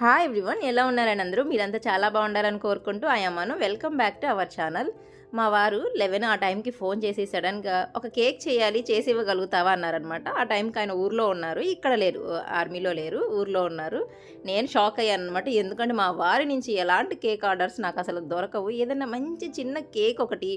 Hi everyone ఎలా ఉన్నారని అందరూ? మీరంతా చాలా బాగుండాలని కోరుకుంటూ ఆయమ్మను welcome back to our channel మా వారు లెవెన్ ఆ టైంకి ఫోన్ చేసి సడన్గా ఒక కేక్ చేయాలి చేసి ఇవ్వగలుగుతావా అన్నారనమాట ఆ టైంకి ఆయన ఊర్లో ఉన్నారు. ఇక్కడ లేరు ఆర్మీలో లేరు ఊర్లో ఉన్నారు. నేను షాక్ అయ్యాను అనమాట ఎందుకంటే మా వారి నుంచి ఎలాంటి కేక్ ఆర్డర్స్ నాకు అసలు దొరకవు. ఏదైనా మంచి చిన్న కేక్ ఒకటి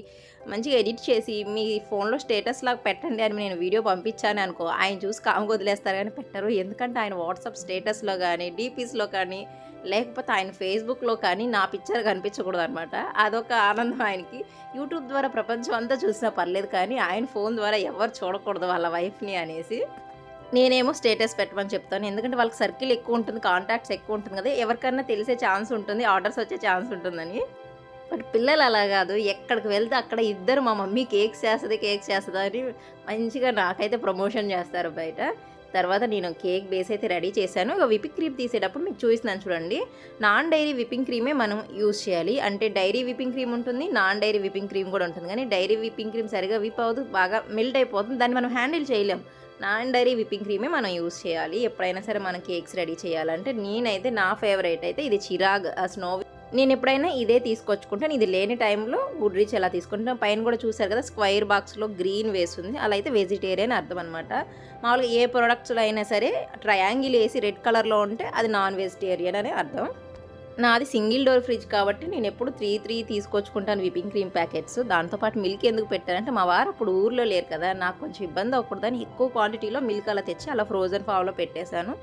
మంచిగా ఎడిట్ చేసి మీ ఫోన్లో స్టేటస్ లాగా పెట్టండి అని నేను వీడియో పంపించాను అనుకో ఆయన చూసి కామ్ వదిలేస్తారు కానీ పెట్టరు. ఎందుకంటే ఆయన వాట్సాప్ స్టేటస్లో కానీ డీపీస్లో కానీ లేకపోతే ఆయన ఫేస్బుక్లో కానీ నా పిక్చర్ కనిపించకూడదు అనమాట అదొక ఆనందం ఆయనకి. యూట్యూబ్ ద్వారా ప్రపంచం అంతా చూసినా పర్లేదు కానీ ఆయన ఫోన్ ద్వారా ఎవరు చూడకూడదు వాళ్ళ వైఫ్ని అనేసి. నేనేమో స్టేటస్ పెట్టమని చెప్తాను. ఎందుకంటే వాళ్ళకి సర్కిల్ ఎక్కువ ఉంటుంది కాంటాక్ట్స్ ఎక్కువ ఉంటుంది కదా ఎవరికైనా తెలిసే ఛాన్స్ ఉంటుంది ఆర్డర్స్ వచ్చే ఛాన్స్ ఉంటుందని. బట్ పిల్లలు అలా కాదు. ఎక్కడికి వెళ్తే అక్కడ ఇద్దరు మా మమ్మీ కేక్స్ చేస్తుంది కేక్స్ చేస్తుంది అని మంచిగా నాకైతే ప్రమోషన్ చేస్తారు బయట. తర్వాత నేను కేక్ బేస్ అయితే రెడీ చేశాను. ఇక విపింగ్ క్రీమ్ తీసేటప్పుడు మీకు చూపిస్తున్నాను చూడండి. నాన్ డైరీ విపింగ్ క్రీమే మనం యూస్ చేయాలి. అంటే డైరీ విపింగ్ క్రీమ్ ఉంటుంది నాన్ డైరీ విపింగ్ క్రీమ్ కూడా ఉంటుంది. కానీ డైరీ విపింగ్ క్రీమ్ సరిగా విప్ అవ్వదు బాగా మెల్ట్ అయిపోతుంది. దాన్ని మనం హ్యాండిల్ చేయలేం. నాన్ డైరీ విప్పింగ్ క్రీమే మనం యూస్ చేయాలి. ఎప్పుడైనా సరే మనం కేక్స్ రెడీ చేయాలంటే నేనైతే నా ఫేవరెట్ అయితే ఇది చిరాగ్ స్నో నేను ఎప్పుడైనా ఇదే తీసుకొచ్చుకుంటాను. ఇది లేని టైంలో గుడ్ రీచ్ ఎలా తీసుకుంటాను పైన కూడా చూసారు కదా స్క్వైర్ బాక్స్లో గ్రీన్ వేస్తుంది. అలా అయితే వెజిటేరియన్ అర్థం అనమాట మామూలుగా ఏ ప్రొడక్ట్స్లో అయినా సరే ట్రయాంగిల్ వేసి రెడ్ కలర్లో ఉంటే అది నాన్ వెజిటేరియన్ అనే అర్థం. నాది సింగిల్ డోర్ ఫ్రిడ్జ్ కాబట్టి నేను ఎప్పుడు త్రీ త్రీ తీసుకొచ్చుకుంటాను విపింగ్ క్రీమ్ ప్యాకెట్స్ దాంతోపాటు మిల్క్ ఎందుకు పెట్టానంటే మా వారు అప్పుడు ఊర్లో లేరు కదా నాకు కొంచెం ఇబ్బంది అవ్వకూడదని ఎక్కువ క్వాంటిటీలో మిల్క్ అలా తెచ్చి అలా ఫ్రోజన్ ఫామ్లో పెట్టేశాను.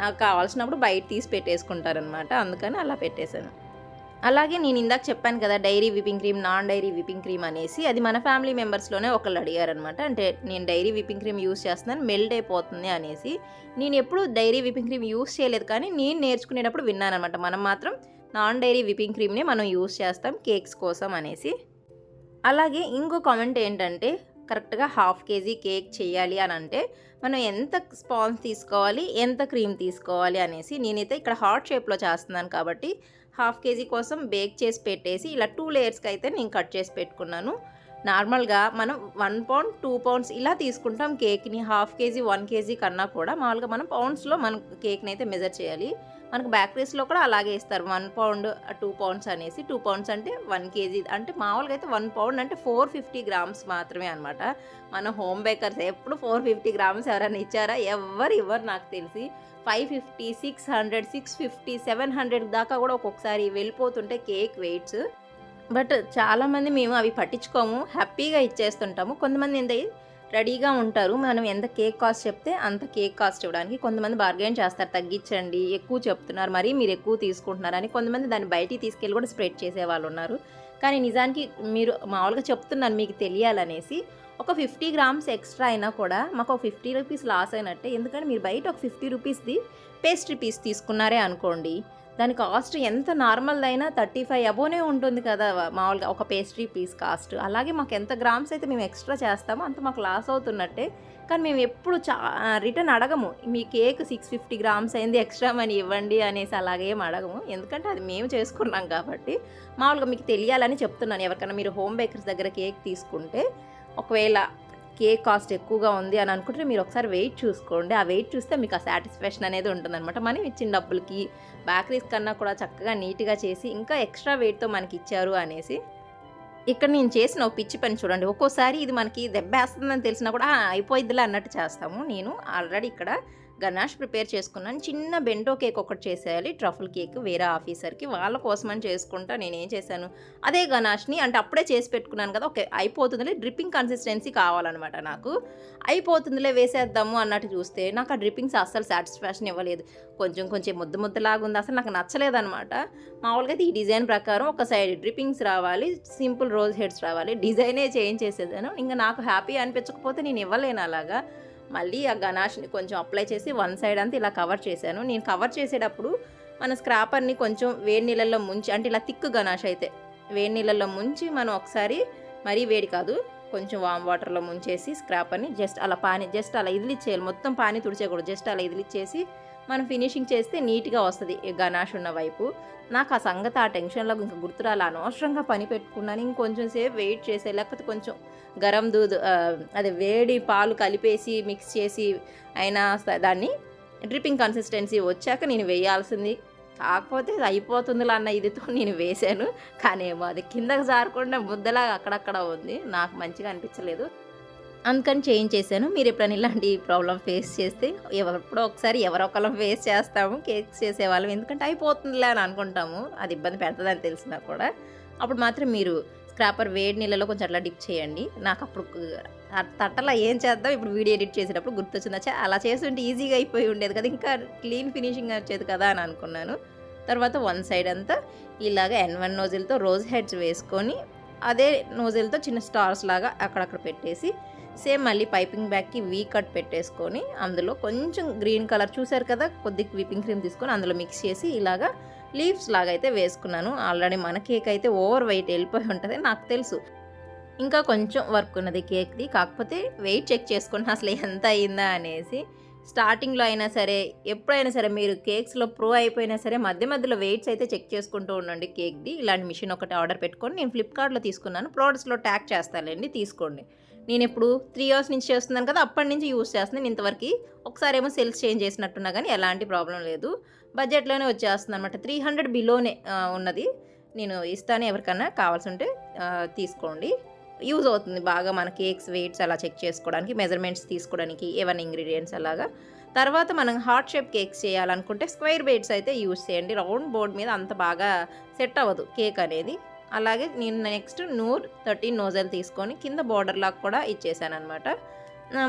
నాకు కావాల్సినప్పుడు బయట తీసి పెట్టేసుకుంటారనమాట అందుకని అలా పెట్టేశాను. అలాగే నేను ఇందాక చెప్పాను కదా dairy whipping cream non dairy whipping cream అనేసి అది మన ఫ్యామిలీ మెంబర్స్లోనే ఒకళ్ళు అడిగారనమాట అంటే నేను డైరీ విపింగ్ క్రీమ్ యూస్ చేస్తున్నాను మెల్ట్ అయిపోతుంది అనేసి. నేను ఎప్పుడు డైరీ విపింగ్ క్రీమ్ యూస్ చేయలేదు కానీ నేను నేర్చుకునేటప్పుడు విన్నాను అనమాట మనం మాత్రం నాన్ డైరీ విపింగ్ క్రీమ్నే మనం యూస్ చేస్తాం కేక్స్ కోసం అనేసి. అలాగే ఇంకో కామెంట్ ఏంటంటే కరెక్ట్గా హాఫ్ కేజీ కేక్ చేయాలి అని అంటే మనం ఎంత స్పాన్స్ తీసుకోవాలి ఎంత క్రీమ్ తీసుకోవాలి అనేసి నేనైతే ఇక్కడ హార్ట్ షేప్లో చేస్తున్నాను కాబట్టి హాఫ్ కేజీ కోసం బేక్ చేసి పెట్టేసి ఇలా టూ లేయర్స్కి అయితే నేను కట్ చేసి పెట్టుకున్నాను. నార్మల్గా మనం వన్ పౌండ్ టూ పౌండ్స్ ఇలా తీసుకుంటాం కేక్ని. హాఫ్ కేజీ వన్ కేజీ కన్నా కూడా మామూలుగా మనం పౌండ్స్లో మనం కేక్ని అయితే మెజర్ చేయాలి. మనకు బేకరీస్లో కూడా అలాగే ఇస్తారు. వన్ పౌండ్ టూ పౌండ్స్ అనేసి. టూ పౌండ్స్ అంటే వన్ కేజీ అంటే మామూలుగా అయితే వన్ పౌండ్ అంటే ఫోర్ ఫిఫ్టీ గ్రామ్స్ మాత్రమే అనమాట మన హోమ్ బేకర్స్ ఎప్పుడు ఫోర్ ఫిఫ్టీ గ్రామ్స్ ఎవరైనా ఇచ్చారా? ఎవరు ఇవ్వరు నాకు తెలిసి. Five fifty six hundred six fifty seven hundred దాకా కూడా ఒక్కొక్కసారి వెళ్ళిపోతుంటే కేక్ వెయిట్స్. బట్ చాలామంది మేము అవి పట్టించుకోము హ్యాపీగా ఇచ్చేస్తుంటాము. కొంతమంది ఏంటి రెడీగా ఉంటారు. మనం ఎంత కేక్ కాస్ట్ చెప్తే అంత కేక్ కాస్ట్ ఇవ్వడానికి కొంతమంది బార్గెన్ చేస్తారు. తగ్గించండి ఎక్కువ చెప్తున్నారు మరి మీరు ఎక్కువ తీసుకుంటున్నారని కొంతమంది దాన్ని బయటికి తీసుకెళ్ళి కూడా స్ప్రెడ్ చేసే వాళ్ళు ఉన్నారు. కానీ నిజానికి మీరు మామూలుగా చెప్తున్నాను మీకు తెలియాలనేసి ఒక ఫిఫ్టీ గ్రామ్స్ ఎక్స్ట్రా అయినా కూడా మాకు ఒక ఫిఫ్టీ రూపీస్ లాస్ అయినట్టే. ఎందుకంటే మీరు బయట ఒక ఫిఫ్టీ రూపీస్ది పేస్ట్రీ పీస్ తీసుకున్నారే అనుకోండి దాని కాస్ట్ ఎంత నార్మల్ అయినా థర్టీ ఫైవ్ అబోనే ఉంటుంది కదా మామూలుగా ఒక పేస్ట్రీ పీస్ కాస్ట్. అలాగే మాకు ఎంత గ్రామ్స్ అయితే మేము ఎక్స్ట్రా చేస్తామో అంత మాకు లాస్ అవుతున్నట్టే. కానీ మేము ఎప్పుడు చా రిటర్న్ అడగము. మీ కేక్ సిక్స్ ఫిఫ్టీ గ్రామ్స్ అయింది ఎక్స్ట్రా మనీ ఇవ్వండి అనేసి అలాగేం అడగము. ఎందుకంటే అది మేము చేసుకున్నాం కాబట్టి. మామూలుగా మీకు తెలియాలని చెప్తున్నాను. ఎవరికైనా మీరు హోమ్ బేకర్స్ దగ్గర కేక్ తీసుకుంటే ఒకవేళ కేక్ కాస్ట్ ఎక్కువగా ఉంది అని అనుకుంటే మీరు ఒకసారి వెయిట్ చూసుకోండి. ఆ వెయిట్ చూస్తే మీకు ఆ సాటిస్ఫాక్షన్ అనేది ఉంటుందన్నమాట. మనం ఇచ్చిన డబ్బులకి బేకరీస్ కన్నా కూడా చక్కగా నీట్గా చేసి ఇంకా ఎక్స్ట్రా వెయిట్తో మనకి ఇచ్చారు అనేసి ఇక్కడ నేను చేసిన ఒక పిచ్చి పని చూడండి. ఒక్కోసారి ఇది మనకి దెబ్బేస్తుందని తెలిసినా కూడా అయిపోయిద్దిలే అన్నట్టు చేస్తాము. నేను ఆల్రెడీ ఇక్కడ గనాష్ ప్రిపేర్ చేసుకున్నాను. చిన్న బెంటో కేక్ ఒకటి చేసేయాలి. ట్రఫుల్ కేక్ వేరే ఆఫీసర్కి వాళ్ళ కోసమని చేసుకుంటా నేను ఏం చేశాను? అదే గనాష్ని అంటే అప్పుడే చేసి పెట్టుకున్నాను కదా ఓకే అయిపోతుందిలే. డ్రిప్పింగ్ కన్సిస్టెన్సీ కావాలన్నమాట నాకు. అయిపోతుందిలే వేసేద్దాము అన్నట్టు చూస్తే నాకు ఆ డ్రిప్పింగ్స్ అస్సలు సాటిస్ఫాక్షన్ ఇవ్వలేదు. కొంచెం కొంచెం ముద్ద ముద్దలాగా ఉంది అసలు నాకు నచ్చలేదన్నమాట. మామూలుగా అయితే ఈ డిజైన్ ప్రకారం ఒక సైడ్ డ్రిప్పింగ్స్ రావాలి సింపుల్ రోజ్ హెడ్స్ రావాలి. డిజైనే చేంజ్ చేసేదాను. ఇంకా నాకు హ్యాపీ అనిపించకపోతే నేను ఇవ్వలేను అలాగా. మళ్ళీ ఆ గనాష్ని కొంచెం అప్లై చేసి వన్ సైడ్ అంతా ఇలా కవర్ చేశాను. నేను కవర్ చేసేటప్పుడు మన స్క్రాపర్ని కొంచెం వేడి నీళ్ళల్లో ముంచి అంటే ఇలా థిక్ గనాష్ అయితే వేడి నీళ్ళల్లో ముంచి మనం ఒకసారి మరీ వేడి కాదు కొంచెం వామ్ వాటర్లో ముంచేసి స్క్రాపర్ని జస్ట్ అలా పాని జస్ట్ అలా ఇదిలిచ్చేయాలి. మొత్తం పాని తుడిచేయకూడదు. జస్ట్ అలా ఇదిలిచ్చేసి మనం ఫినిషింగ్ చేస్తే నీట్గా వస్తుంది. గణాష్ ఉన్న వైపు. నాకు ఆ సంగతి ఆ టెన్షన్లో ఇంకా గుర్తురాలి. అనవసరంగా పని పెట్టుకున్నాను. ఇంకొంచెం సేపు వెయిట్ చేసే లేకపోతే కొంచెం గరం దూద్ అదే వేడి పాలు కలిపేసి మిక్స్ చేసి అయినా దాన్ని డ్రిప్పింగ్ కన్సిస్టెన్సీ వచ్చాక నేను వేయాల్సింది. కాకపోతే ఇది అయిపోతుందిలా అన్న ఇదితో నేను వేశాను. కానీ ఏమో అది కిందకు జారకుండా ముద్దలాగా అక్కడక్కడ ఉంది. నాకు మంచిగా అనిపించలేదు. అందుకని చేంజ్ చేశాను. మీరు ఎప్పుడైనా ఇలాంటి ప్రాబ్లం ఫేస్ చేస్తే ఎప్పుడో ఒకసారి ఎవరో ఒకళ్ళం ఫేస్ చేస్తాము కేక్స్ చేసేవాళ్ళం. ఎందుకంటే అయిపోతుందిలే అని అనుకుంటాము. అది ఇబ్బంది పెడుతుందని తెలిసినా కూడా. అప్పుడు మాత్రం మీరు స్క్రాపర్ వేడి నీళ్ళలో కొంచెం అట్లా డిప్ చేయండి. నాకు అప్పుడు తట్టలా ఏం చేద్దాం? ఇప్పుడు వీడియో ఎడిట్ చేసేటప్పుడు గుర్తొచ్చింది? అలా చేస్తుంటే ఈజీగా అయిపోయి ఉండేది కదా. ఇంకా క్లీన్ ఫినిషింగ్ వచ్చేది కదా అని అనుకున్నాను. తర్వాత వన్ సైడ్ అంతా ఇలాగ ఎన్ వన్ నోజిల్తో రోజ్ హెడ్స్ వేసుకొని అదే నోజిల్తో చిన్న స్టార్స్ లాగా అక్కడక్కడ పెట్టేసి సేమ్ మళ్ళీ పైపింగ్ బ్యాగ్కి వీ కట్ పెట్టేసుకొని అందులో కొంచెం గ్రీన్ కలర్ చూసారు కదా కొద్దిగా విపింగ్ క్రీమ్ తీసుకొని అందులో మిక్స్ చేసి ఇలాగా లీవ్స్ లాగా అయితే వేసుకున్నాను. ఆల్రెడీ మన కేక్ అయితే ఓవర్ వెయిట్ వెళ్ళిపోయి ఉంటుంది నాకు తెలుసు. ఇంకా కొంచెం వర్క్ ఉన్నది కేక్ది కాకపోతే వెయిట్ చెక్ చేసుకుని అసలు ఎంత అయిందా అనేసి. స్టార్టింగ్లో అయినా సరే ఎప్పుడైనా సరే మీరు కేక్స్లో ప్రో అయిపోయినా సరే మధ్య మధ్యలో వెయిట్స్ అయితే చెక్ చేసుకుంటూ ఉండండి కేక్ది. ఇలాంటి మిషన్ ఒకటి ఆర్డర్ పెట్టుకొని నేను ఫ్లిప్కార్ట్లో తీసుకున్నాను. ప్రోడక్ట్స్లో ట్యాగ్ చేస్తానండి తీసుకోండి. నేను ఇప్పుడు త్రీ ఇయర్స్ నుంచి చేస్తున్నాను కదా అప్పటి నుంచి యూస్ చేస్తున్నాను. ఇంతవరకు ఒకసారి ఏమో సెల్స్ చేంజ్ చేసినట్టున్నా కానీ ఎలాంటి ప్రాబ్లం లేదు. బడ్జెట్లోనే వచ్చేస్తుంది అనమాట త్రీ హండ్రెడ్ బిలోనే ఉన్నది. నేను ఇస్తాను ఎవరికన్నా కావాల్సి ఉంటే తీసుకోండి. యూజ్ అవుతుంది బాగా మన కేక్స్ వెయిట్స్ అలా చెక్ చేసుకోవడానికి మెజర్మెంట్స్ తీసుకోవడానికి ఏమైనా ఇంగ్రీడియంట్స్ అలాగా. తర్వాత మనం హార్ట్ షేప్ కేక్స్ చేయాలనుకుంటే స్క్వేర్ బేట్స్ అయితే యూస్ చేయండి. రౌండ్ బోర్డ్ మీద అంత బాగా సెట్ అవ్వదు కేక్ అనేది. అలాగే నేను నెక్స్ట్ నూర్ థర్టీన్ నోజల్ తీసుకొని కింద బార్డర్ లాగా కూడా ఇచ్చేసాను అనమాట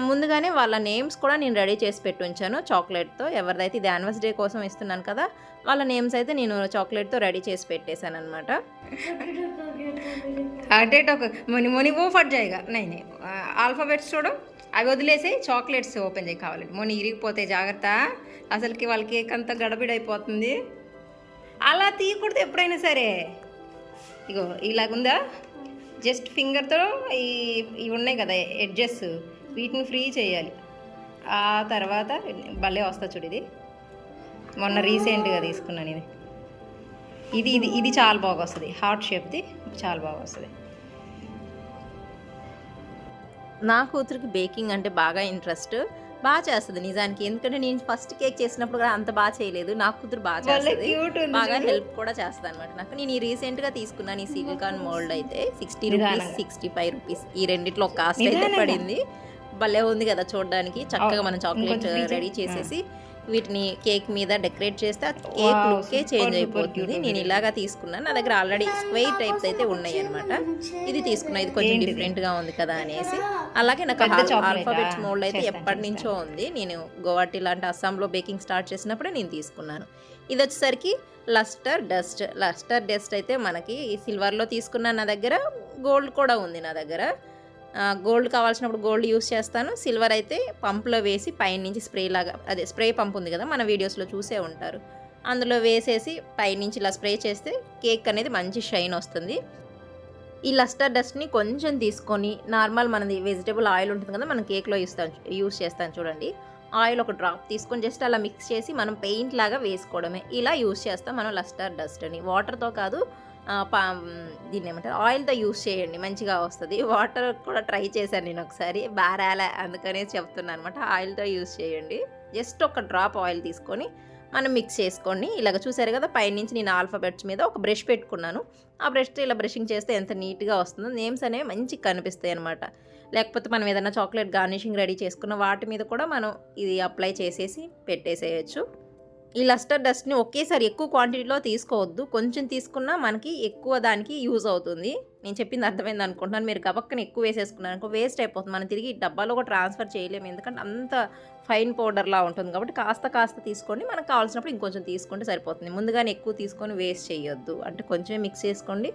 ముందుగానే వాళ్ళ నేమ్స్ కూడా నేను రెడీ చేసి పెట్టి ఉంచాను. చాక్లెట్తో ఎవరిదైతే ఇది యానివర్సరీ కోసం ఇస్తున్నాను కదా వాళ్ళ నేమ్స్ అయితే నేను చాక్లెట్తో రెడీ చేసి పెట్టేశాను అనమాట అటేట్ ఒక ముని ముని ఓ ఫట్ జాయిగా. నై ఆల్ఫాబెట్స్ చూడు. అవి వదిలేసి చాక్లెట్స్ ఓపెన్ చేయి కావాలండి ముని ఇరిగిపోతే జాగ్రత్త. అసలుకి వాళ్ళ కేక్ అంతా గడబిడైపోతుంది. అలా తీయకూడదు ఎప్పుడైనా సరే. ఇగో ఇలాగుందా? జస్ట్ ఫింగర్తో ఈ ఇవి ఉన్నాయి కదా ఎడ్జెస్. వీటిని ఫ్రీ చేయాలి. ఆ తర్వాత భలే వస్తా చూడు ఇది. మొన్న రీసెంట్గా తీసుకున్నాను ఇది. ఇది ఇది ఇది చాలా బాగా వస్తుంది. హార్ట్ షేప్ది చాలా బాగా వస్తుంది. నా కూతురికి బేకింగ్ అంటే బాగా ఇంట్రెస్ట్. బాగా చేస్తుంది నిజానికి. ఎందుకంటే నేను ఫస్ట్ కేక్ చేసినప్పుడు కూడా అంత బాగా చేయలేదు. నా కూతురు బాగా చేస్తుంది. బాగా హెల్ప్ కూడా చేస్తాను అనమాట నాకు. నేను ఈ రీసెంట్గా తీసుకున్నాను ఈ సిలికాన్ మోల్డ్ అయితే sixty rupees. Sixty five rupees ఈ రెండిట్లో కాస్ట్ అయితే. పడింది. భలే ఉంది కదా చూడడానికి. చక్కగా మనం చాక్లెట్ రెడీ. చేసేసి వీటిని కేక్ మీద డెకరేట్ చేస్తే ఆ కేక్ లుక్కే చేంజ్ అయిపోతుంది. నేను. ఇలాగా తీసుకున్నాను. నా దగ్గర ఆల్రెడీ స్క్వేర్ టైప్స్ అయితే ఉన్నాయి అనమాట ఇది తీసుకున్నా. ఇది కొంచెం ఏంటిది? డిఫరెంట్గా ఉంది కదా అనేసి. అలాగే నాకు ఆల్ఫాబెట్స్? మోల్డ్ అయితే ఎప్పటి నుంచో ఉంది. నేను గోవాటి లాంటి అస్సాంలో బేకింగ్ స్టార్ట్ చేసినప్పుడే నేను తీసుకున్నాను. ఇది వచ్చేసరికి లస్టర్ డస్ట్ లస్టర్ డస్ట్ అయితే మనకి సిల్వర్లో తీసుకున్న నా దగ్గర గోల్డ్ కూడా ఉంది నా దగ్గర. గోల్డ్ కావాల్సినప్పుడు గోల్డ్ యూస్ చేస్తాను. సిల్వర్ అయితే పంప్లో వేసి పైనుంచి స్ప్రే లాగా అదే స్ప్రే పంప్ ఉంది కదా మన వీడియోస్లో చూసే ఉంటారు. అందులో వేసేసి పైనుంచి ఇలా స్ప్రే చేస్తే కేక్ అనేది మంచి షైన్ వస్తుంది. ఈ లస్టర్ డస్ట్ని కొంచెం తీసుకొని నార్మల్ మనది వెజిటేబుల్ ఆయిల్ ఉంటుంది కదా మనం కేక్లో ఇస్తాం యూస్ చేస్తాం చూడండి. ఆయిల్ ఒక డ్రాప్ తీసుకొని జస్ట్ అలా మిక్స్ చేసి మనం పెయింట్ లాగా వేసుకోవడమే. ఇలా యూస్ చేస్తాం మనం లస్టర్ డస్ట్ని. వాటర్తో కాదు దీన్ని ఏమంటారు? ఆయిల్తో యూస్ చేయండి మంచిగా వస్తుంది. వాటర్ కూడా ట్రై చేశాను నేను ఒకసారి బారాలే అందుకనేసి చెప్తున్నాను అనమాట ఆయిల్తో యూస్ చేయండి. జస్ట్ ఒక డ్రాప్ ఆయిల్ తీసుకొని మనం మిక్స్ చేసుకోండి. ఇలాగ చూసారు కదా పైనుంచి నేను ఆల్ఫాబెట్స్ మీద ఒక బ్రష్ పెట్టుకున్నాను. ఆ బ్రష్తో ఇలా బ్రషింగ్ చేస్తే ఎంత నీట్గా వస్తుందో నేమ్స్ అనేవి మంచిగా కనిపిస్తాయి అనమాట లేకపోతే మనం ఏదైనా చాక్లెట్ గార్నిషింగ్ రెడీ చేసుకున్న వాటి మీద కూడా మనం ఇది అప్లై చేసేసి పెట్టేసేయచ్చు. ఈ లస్టర్ డస్ట్ని ఒకేసారి ఎక్కువ క్వాంటిటీలో తీసుకోవద్దు. కొంచెం తీసుకున్నా మనకి ఎక్కువ దానికి యూజ్ అవుతుంది. నేను చెప్పింది అర్థమైంది అనుకుంటున్నాను. మీరు గబక్కన ఎక్కువ వేసేసుకున్నాను అనుకో వేస్ట్ అయిపోతుంది. మనం తిరిగి ఈ డబ్బాలో కూడా ట్రాన్స్ఫర్ చేయలేము. ఎందుకంటే అంత ఫైన్ పౌడర్లా ఉంటుంది కాబట్టి కాస్త కాస్త తీసుకోండి మనకు కావాల్సినప్పుడు ఇంకొంచెం తీసుకుంటే సరిపోతుంది. ముందుగానే ఎక్కువ తీసుకొని వేస్ట్ చేయొద్దు. అంటే కొంచెం మిక్స్ చేసుకోండి.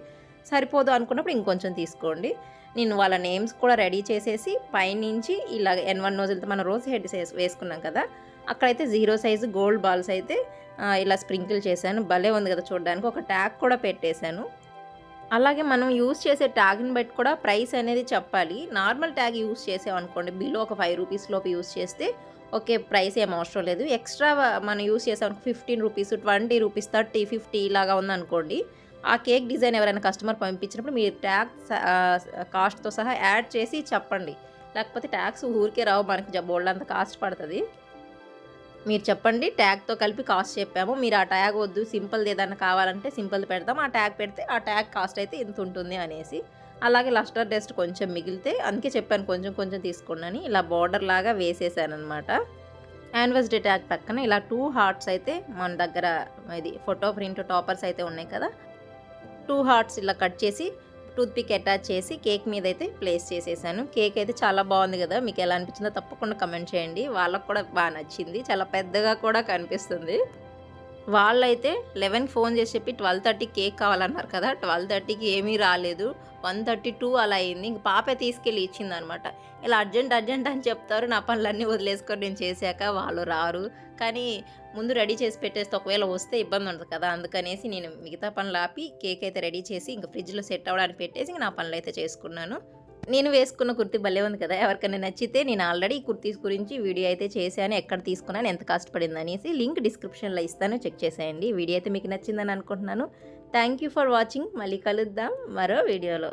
సరిపోదు అనుకున్నప్పుడు ఇంకొంచెం తీసుకోండి. నేను వాళ్ళ నేమ్స్ కూడా రెడీ చేసేసి పైనుంచి ఇలా ఎన్ వన్ నోజులతో మనం రోజ్ హెడ్ వేసుకున్నాం కదా అక్కడైతే జీరో సైజు గోల్డ్ బాల్స్ అయితే ఇలా స్ప్రింకిల్ చేశాను. భలే ఉంది కదా చూడడానికి. ఒక ట్యాగ్ కూడా పెట్టేశాను. అలాగే మనం యూస్ చేసే ట్యాగ్ని బట్టి కూడా ప్రైస్ అనేది చెప్పాలి. నార్మల్ ట్యాగ్ యూస్ చేసామనుకోండి బిలో ఒక ఫైవ్ రూపీస్ లోపు యూస్ చేస్తే ఓకే ప్రైస్ ఏం అవసరం లేదు. ఎక్స్ట్రా మనం యూస్ చేసాం fifteen rupees twenty rupees thirty fifty ఇలాగా ఉందనుకోండి ఆ కేక్ డిజైన్ ఎవరైనా కస్టమర్ పంపించినప్పుడు మీరు ట్యాగ్ కాస్ట్తో సహా యాడ్ చేసి చెప్పండి. లేకపోతే ట్యాక్స్ ఊరికే రావు మనకి బోల్డ్ అంత కాస్ట్ పడుతుంది. మీరు చెప్పండి ట్యాగ్తో కలిపి కాస్ట్ చెప్పాము. మీరు ఆ ట్యాగ్ వద్దు సింపుల్ ఏదైనా కావాలంటే సింపుల్ పెడతాం ఆ ట్యాగ్ పెడితే ఆ ట్యాగ్ కాస్ట్ అయితే ఇంత ఉంటుంది అనేసి. అలాగే లస్టర్ డస్ట్ కొంచెం మిగిలితే అందుకే చెప్పాను కొంచెం కొంచెం తీసుకున్నాను ఇలా బార్డర్ లాగా వేసేసాను అనమాట యానివర్సరీ ట్యాగ్ పక్కన ఇలా టూ హార్ట్స్ అయితే మన దగ్గర ఇది ఫోటో ప్రింట్ టాపర్స్ అయితే ఉన్నాయి కదా. టూ హార్ట్స్ ఇలా కట్ చేసి టూత్పిక్ అటాచ్ చేసి కేక్ మీద అయితే ప్లేస్ చేసేసాను. కేక్ అయితే చాలా బాగుంది కదా మీకు ఎలా అనిపించిందో తప్పకుండా కమెంట్ చేయండి. వాళ్ళకు కూడా బాగా నచ్చింది. చాలా పెద్దగా కూడా కనిపిస్తుంది. వాళ్ళైతే లెవెన్ ఫోన్ చేసి చెప్పి ట్వెల్వ్ థర్టీ కేక్ కావాలన్నారు కదా ట్వెల్వ్ థర్టీకి ఏమీ రాలేదు. వన్ థర్టీ టూ అలా అయింది. ఇంక పాపే తీసుకెళ్ళి ఇచ్చింది అనమాట ఇలా అర్జెంట్ అర్జెంట్ అని చెప్తారు. నా పనులన్నీ వదిలేసుకొని నేను చేశాక వాళ్ళు రారు. కానీ ముందు రెడీ చేసి పెట్టేస్తే ఒకవేళ వస్తే ఇబ్బంది ఉండదు కదా. అందుకనేసి నేను మిగతా పనులు ఆపి కేక్ అయితే రెడీ చేసి ఇంక ఫ్రిడ్జ్లో సెట్ అవ్వడానికి పెట్టేసి నా పనులు అయితే చేసుకున్నాను. నేను వేసుకున్న కుర్తి భలే ఉంది కదా. ఎవరికైనా నచ్చితే నేను ఆల్రెడీ కుర్తీస్ గురించి వీడియో అయితే చేశాను ఎక్కడ తీసుకున్నాను ఎంత కష్టపడింది అనేసి లింక్ డిస్క్రిప్షన్లో ఇస్తాను. చెక్ చేసేయండి. వీడియో అయితే మీకు నచ్చిందని అనుకుంటున్నాను. Thank you for watching. మళ్ళీ కలుద్దాం మరో వీడియోలో.